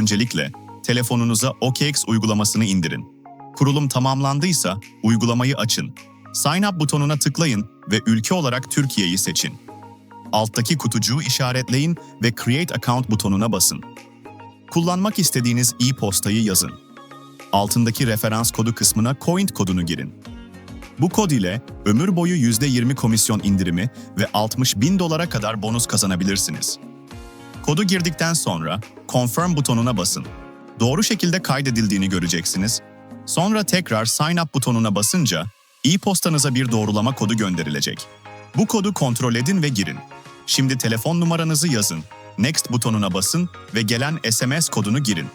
Öncelikle telefonunuza OKX uygulamasını indirin. Kurulum tamamlandıysa uygulamayı açın. Sign up butonuna tıklayın ve ülke olarak Türkiye'yi seçin. Alttaki kutucuğu işaretleyin ve Create Account butonuna basın. Kullanmak istediğiniz e-postayı yazın. Altındaki referans kodu kısmına Coint kodunu girin. Bu kod ile ömür boyu %20 komisyon indirimi ve 60 bin dolara kadar bonus kazanabilirsiniz. Kodu girdikten sonra Confirm butonuna basın. Doğru şekilde kaydedildiğini göreceksiniz. Sonra tekrar Sign Up butonuna basınca e-postanıza bir doğrulama kodu gönderilecek. Bu kodu kontrol edin ve girin. Şimdi telefon numaranızı yazın, Next butonuna basın ve gelen SMS kodunu girin.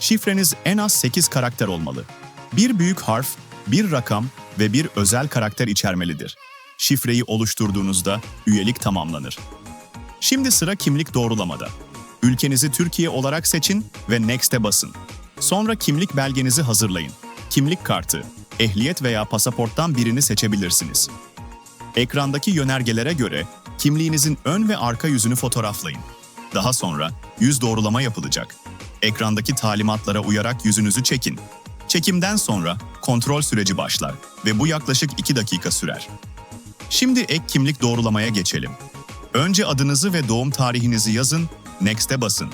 Şifreniz en az 8 karakter olmalı. Bir büyük harf, bir rakam ve bir özel karakter içermelidir. Şifreyi oluşturduğunuzda üyelik tamamlanır. Şimdi sıra kimlik doğrulamada. Ülkenizi Türkiye olarak seçin ve Next'e basın. Sonra kimlik belgenizi hazırlayın. Kimlik kartı, ehliyet veya pasaporttan birini seçebilirsiniz. Ekrandaki yönergelere göre kimliğinizin ön ve arka yüzünü fotoğraflayın. Daha sonra yüz doğrulama yapılacak. Ekrandaki talimatlara uyarak yüzünüzü çekin. Çekimden sonra kontrol süreci başlar ve bu yaklaşık 2 dakika sürer. Şimdi ek kimlik doğrulamaya geçelim. Önce adınızı ve doğum tarihinizi yazın, Next'e basın.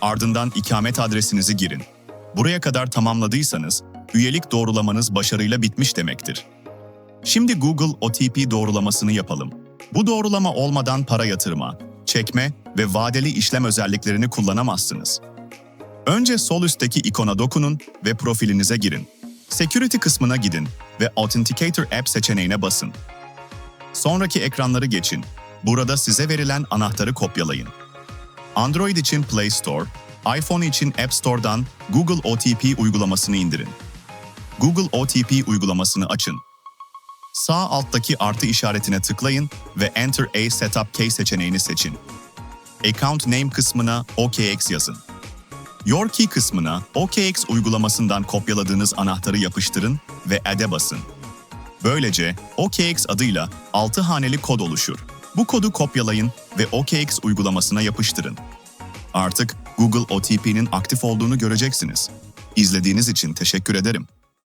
Ardından ikamet adresinizi girin. Buraya kadar tamamladıysanız, üyelik doğrulamanız başarıyla bitmiş demektir. Şimdi Google OTP doğrulamasını yapalım. Bu doğrulama olmadan para yatırma, çekme ve vadeli işlem özelliklerini kullanamazsınız. Önce sol üstteki ikona dokunun ve profilinize girin. Security kısmına gidin ve Authenticator App seçeneğine basın. Sonraki ekranları geçin. Burada size verilen anahtarı kopyalayın. Android için Play Store, iPhone için App Store'dan Google OTP uygulamasını indirin. Google OTP uygulamasını açın. Sağ alttaki artı işaretine tıklayın ve Enter a Setup Key seçeneğini seçin. Account Name kısmına OKX yazın. Your Key kısmına OKX uygulamasından kopyaladığınız anahtarı yapıştırın ve Add'e basın. Böylece OKX adıyla 6 haneli kod oluşur. Bu kodu kopyalayın ve OKX uygulamasına yapıştırın. Artık Google OTP'nin aktif olduğunu göreceksiniz. İzlediğiniz için teşekkür ederim.